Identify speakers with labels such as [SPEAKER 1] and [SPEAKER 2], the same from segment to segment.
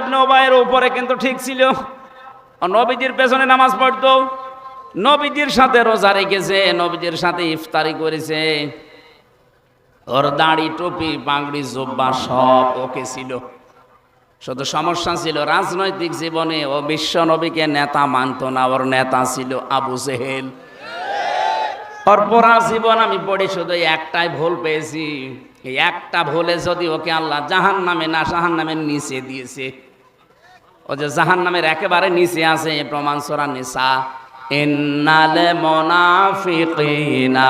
[SPEAKER 1] ইবনে ওবায়ের উপরে কিন্তু ঠিক ছিল। নবীজির পেছনে নামাজ পড়তো। নবীজির সাথে রোজা রেখেছে, নবীজির সাথে ইফতারি করেছে। ওর দাড়ি, টুপি, পাগড়ি, জোব্বা সব ওকে ছিল। শুধু সমস্যা ছিল রাজনৈতিক জীবনে ও বিশ্ব নবীকে নেতা মানত না, ওর নেতা ছিল আবু জেহেল। ওর জীবন আমি পড়ে শুধু একটাই ভুল পেয়েছি। একটা ভুলে যদি ওকে আল্লাহ জাহান নামে না জাহান নামের নিচে দিয়েছে। ও যে জাহান নামের একেবারে নিচে আছে, এ প্রমাণ সোরা নিসা। ইন্নালে মোনাফিকিনা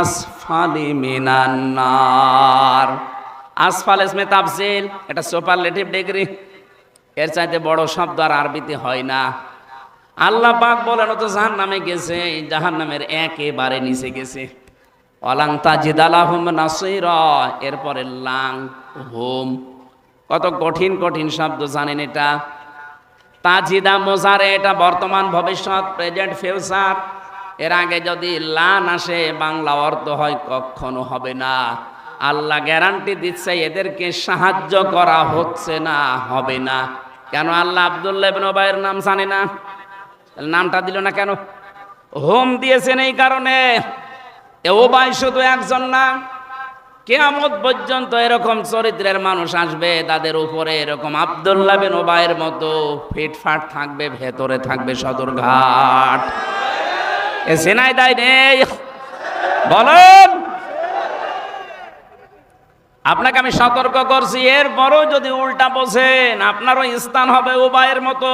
[SPEAKER 1] আসফালি মিনান নার। আসফাল ইসমে তাফসিল, এটা সুপারলেটিভ ডিগ্রি। এর চাইতে বড় শব্দ আর আরবিতে হয় না। আল্লাহ পাক বলেন তো জাহান নামে গেছে জাহান নামের একেবারে নিচে গেছে। অলাং তাজিদালাহুম নাসির, এরপরে লাং, হোম। কত কঠিন কঠিন শব্দ, জানেন এটা? তাজিদা মোজারে, এটা বর্তমান ভবিষ্যৎ, প্রেজেন্ট ফিউচার। এর আগে যদি লান আসে, বাংলা অর্থ হয় কখনো হবে না। আল্লাহ গ্যারান্টি দিচ্ছে, এদেরকে সাহায্য করা হচ্ছে না, হবে না। কেন আল্লাহ আবদুল্লাহ ইবনে নাম জানে না? নামটা দিল না কেন? হোম দিয়েছেন এই কারণে। ওবাই শুধু একজন না, কেয়ামত পর্যন্ত এরকম চরিত্রের মানুষ আসবে, তাদের উপরে এরকম আবদুল্লাহ বিন ওবায়ের মতো ফিটফাট থাকবে, ভেতরে থাকবে সদরঘাট। এ সেনাই দায় নেই। বলেন, আপনাকে আমি সতর্ক করছি, এরপরও যদি উল্টা বসেন, আপনারও স্থান হবে উবায়ের মতো।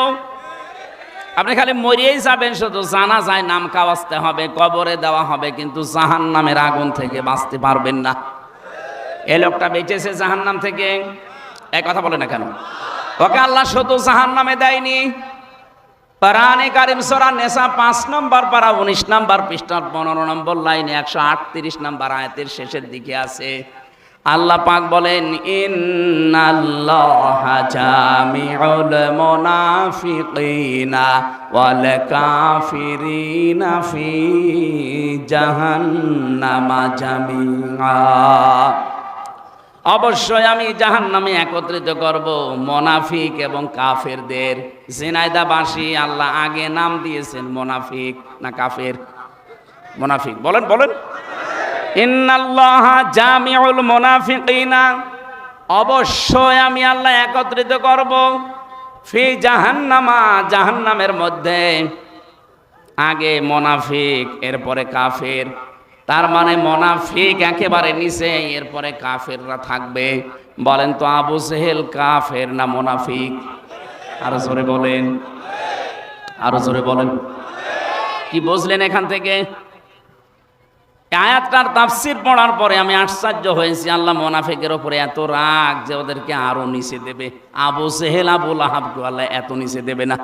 [SPEAKER 1] আপনি খালি মরিয়েই যাবেন, শুধু জানা যায় নাম কাওয়াজতে হবে, কবরে দেওয়া হবে, কিন্তু জাহান নামের আগুন থেকে বাঁচতে পারবেন না। এই লোকটা বেঁচেছে জাহান নাম থেকে? এক কথা বলে না কেন? ওকে আল্লাহ শুধু জাহান নামে দেয়নি। পারানে কারিম সরা নেশা পাঁচ নম্বর পারা উনিশ নম্বর পৃষ্ঠার পনেরো নম্বর লাইনে একশো আটত্রিশ নম্বর আয়াতের শেষের দিকে আছে। আল্লাহ পাক বলেন, ইন্নাল্লাহা জামিউল মুনাফিকিনা ওয়াল কাফিরিনা ফি জাহান্নামা জামিআ। অবশ্যই আমি জাহান নামে একত্রিত করব মোনাফিক এবং কাফেরদের। জিনাইদাবাসী আল্লাহ আগে নাম দিয়েছেন মোনাফিক না কাফের? মোনাফিক। বলেন বলেন। ইন্নাল্লাহ জামিউল মুনাফিকিনা। অবশ্যই আমি আল্লাহ একত্রিত করব ফি জাহান্নামা, জাহান্নামের মধ্যে। আগে মোনাফিক, এরপরে কাফের। তার মানে মোনাফিক একেবারে নিচে, এরপরে কাফেররা থাকবে। বলেন তো আবু সেহেল কাফের না মোনাফিক? আরও জোরে বলেন। আরও জোরে বলেন। কি বুঝলেন এখান থেকে? আয়াতটার তাফসির পড়ার পরে আমি আশ্চর্য হয়েছি, আল্লাহ মোনাফিকের ওপরে এত রাগ যে ওদেরকে আরও নিচে দেবে। আবু সেহেল আবুল আহাবকে আল্লাহ এত নিচে দেবে না।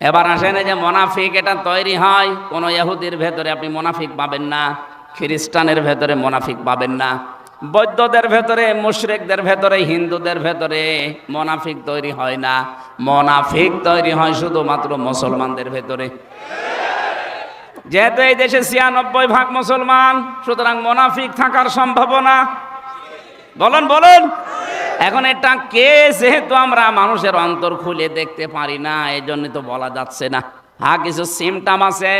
[SPEAKER 1] এবার আসেন যে মোনাফিক, এটা তৈরি হয় কোনো ইহুদির ভেতরে, আপনি মোনাফিক পাবেন না, খ্রিস্টানের ভেতরে মোনাফিক পাবেন না। বৌদ্ধদের ভেতরে, মুশরিকদের ভেতরে, হিন্দুদের ভেতরে মোনাফিক তৈরি হয় না। মোনাফিক তৈরি হয় শুধুমাত্র মুসলমানদের ভেতরে। যেহেতু এই দেশে ছিয়ানব্বই ভাগ মুসলমান, সুতরাং মোনাফিক থাকার সম্ভাবনা। বলেন বলেন। এখন এটা কে? যেহেতু আমরা মানুষের অন্তর খুলে দেখতে পারি না এই জন্য তো বলা যাচ্ছে না। হা কিছু সিমটাম আছে।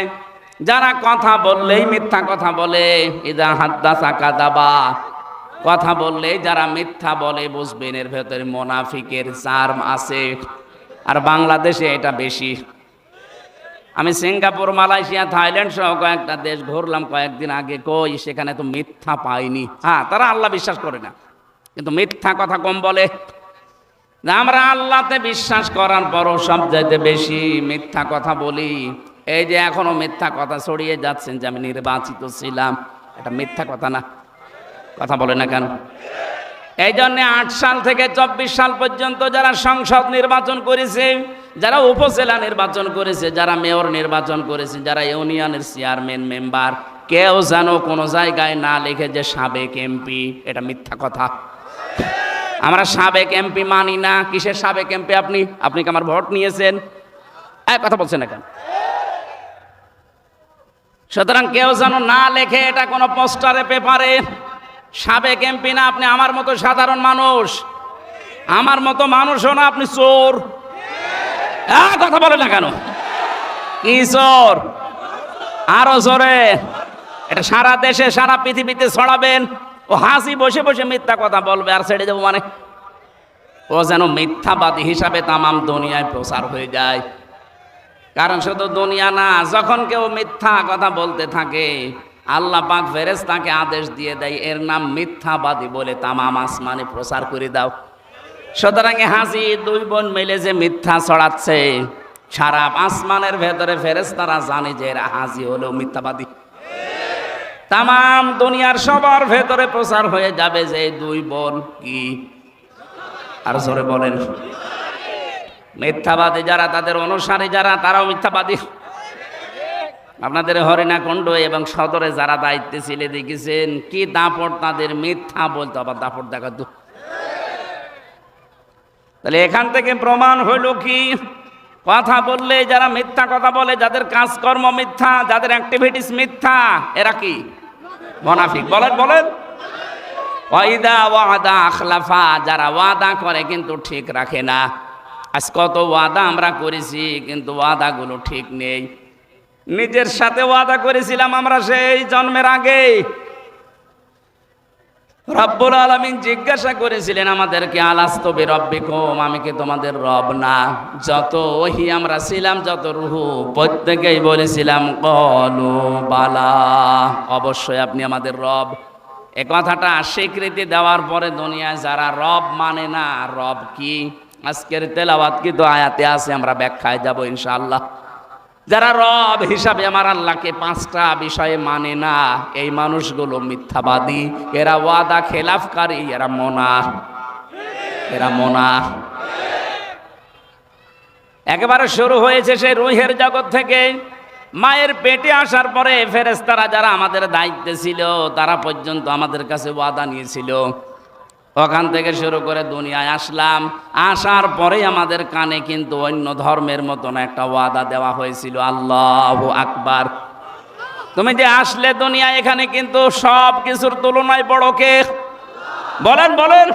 [SPEAKER 1] যারা কথা বললেই মিথ্যা কথা বলে। ইদা হাদ্দা চাকা দাবা কথা বললেই যারা মিথ্যা বলে বুঝবেন, এর ভেতরে মোনাফিকের চার্ম আছে। আর বাংলাদেশে এটা বেশি। আমি সিঙ্গাপুর, মালয়েশিয়া, থাইল্যান্ড সহ কয়েকটা দেশ ঘুরলাম কয়েকদিন আগে। কই, সেখানে তো মিথ্যা পাইনি। হ্যাঁ তারা আল্লাহ বিশ্বাস করে না। কিন্তু মিথ্যা কথা কম বলে। আমরা আল্লাহতে বিশ্বাস করার পরও সব চাইতে বেশি মিথ্যা কথা বলি। এই যে এখনও মিথ্যা কথা ছড়িয়ে যাচ্ছেন যে আমি নির্বাচিত ছিলাম। এটা মিথ্যা কথা না। কথা বলে না কেন? এই জন্যে আট সাল থেকে চব্বিশ সাল পর্যন্ত যারা সংসদ নির্বাচন করেছে যারা উপজেলা নির্বাচন করেছে, যারা মেয়র নির্বাচন করেছে, যারা ইউনিয়নের চেয়ারম্যান, মেম্বার, কেউ যেন কোনো জায়গায় না লিখে যে সাবেক এমপি এটা মিথ্যা কথা। আমরা সাবেক এমপি মানি না। কিসের সাবেক এমপি আপনি? আপনি কি আমার ভোট নিয়েছেন? কথা বলছেন না কেন? সুতরাং কেউ যেন না লেখে, এটা কোনো পোস্টারে, পেপারে। সাবেক এমপি না, আপনি আমার মতো সাধারণ মানুষ। আমার মতো মানুষও না, আপনি চোর। কথা বলে না কেন? কি চোর আরও জোরে এটা সারা দেশে, সারা পৃথিবীতে ছড়াবেন। ও হাসি বসে বসে মিথ্যা কথা বলবে, আর ছেড়ে দেবো মানে? ও যেন মিথ্যাবাদী হিসাবে তামাম দুনিয়ায় প্রচার হয়ে যায়। কারণ শুধু দুনিয়া না, যখন কেউ মিথ্যা কথা বলতে থাকে, আল্লাহ পাক ফেরেস তাকে আদেশ দিয়ে দেয়, এর নাম মিথ্যাবাদী বলে তামাম আসমানে প্রচার করে দাও। সুতরাং হাসি দুই বোন মিলে যে মিথ্যা ছড়াচ্ছে, সারা আসমানের ভেতরে ফেরেস তারা জানে যে এরা হাসি হলো মিথ্যাবাদী। তামাম দুনিয়ার সবার ভেতরে প্রচার হয়ে যাবে যে দুই বোন কি? আর জোরে বলেন। মিথ্যাবাদী যারা, তাদের অনুসারী যারা, তারাও মিথ্যাবাদী। আপনাদের হরিণা কুণ্ড এবং সদরে যারা দায়িত্বে ছিলে দেখেছেন কি দাপট তাদের মিথ্যা বলতো আবার দাপট দেখাতো তাহলে এখান থেকে প্রমাণ হইল কি? কথা বললে যারা মিথ্যা কথা বলে, যাদের কাজকর্ম মিথ্যা, যাদের অ্যাক্টিভিটিস মিথ্যা, এরা কি? মনাফিক। বলেন বলেন। ওয়াইদা ওয়াদা আখলাফা, যারা ওয়াদা করে কিন্তু ঠিক রাখে না। আজ কত ওয়াদা আমরা করেছি, কিন্তু ওয়াদাগুলো ঠিক নেই। নিজের সাথে ওয়াদা করেছিলাম আমরা সেই জন্মের আগে। রব্বুল আলমিন জিজ্ঞাসা করেছিলেন, আমাদেরকে আলাস্তবে রব্বিকম আমি কি তোমাদের রব না? যত ওহি আমরা ছিলাম, যত রুহু প্রত্যেকেই বলেছিলাম, কলু বালা। অবশ্যই আপনি আমাদের রব। এ কথাটা স্বীকৃতি দেওয়ার পরে দুনিয়ায় যারা রব মানে না, রব কি? আজকের তেলাওয়াত কিন্তু আয়াতে আছে? আমরা ব্যাখ্যায় যাব ইনশাআল্লাহ। যারা রব হিসাবে আমার আল্লাহকে পাঁচটা বিষয়ে মানে না, এই মানুষগুলো মিথ্যাবাদী। এরা ওয়াদা খেলাফকারী, এরা মোনা। এরা মোনা। একেবারে শুরু হয়েছে সেই রুহের জগৎ থেকে। মায়ের পেটে আসার পরে ফেরেস্তারা যারা আমাদের দায়িত্বে ছিল, তারা পর্যন্ত আমাদের কাছে ওয়াদা নিয়েছিল। ওখান থেকে শুরু করে দুনিয়ায় আসলাম। আসার পরে আমাদের কানে কিন্তু অন্য ধর্মের মতন একটা ওয়াদা দেওয়া হয়েছিল। আল্লাহ আকবার। তুমি যে আসলে দুনিয়া এখানে কিন্তু সব কিছুর তুলনায় বড় কে? বলেন বলেন।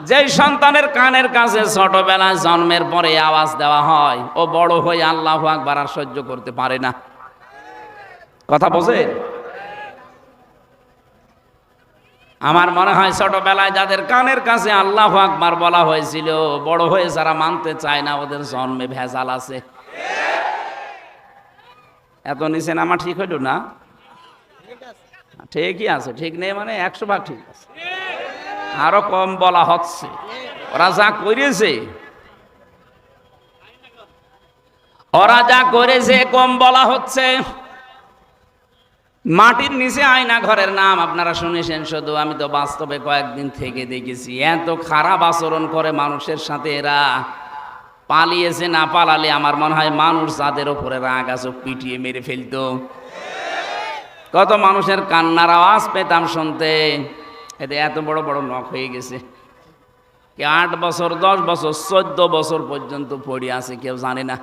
[SPEAKER 1] যেই সন্তানের কানের কাছে ছোটবেলায় জন্মের পরে আওয়াজ দেওয়া হয়, ও বড় হয়ে আল্লাহ আকবার আর সহ্য করতে পারে না। কথা বোঝে আমার মনে হয় ছোটবেলায় যাদের কানের কাছে আল্লাহ আকবার বলা হয়েছিল, বড় হয়ে যারা মানতে চায় না, ওদের জন্মে ভেজাল আছে। এত নিচে নামা ঠিক হইল না? ঠিকই আছে, ঠিক নেই মানে একশো ভাগ ঠিক আছে। আরও কম বলা হচ্ছে। ওরা যা করেছে, ওরা যা করেছে, কম বলা হচ্ছে। মাটির নিচে আয়না ঘরের নাম আপনারা শুনেছেন শুধু, আমি তো বাস্তবে কয়েকদিন থেকে দেখেছি, এত খারাপ আচরণ করে মানুষের সাথে এরা। পালিয়েছে, না পালালে আমার মনে হয় মানুষ যাদের ওপরে রাগ আছে পিটিয়ে মেরে ফেলতো। কত মানুষের কান্নার আওয়াজ পেতাম শুনতে। এতে এত বড় বড় নখ হয়ে গেছে। কে আট বছর, দশ বছর, চোদ্দ বছর পর্যন্ত পড়ে আছে, কেউ জানে না।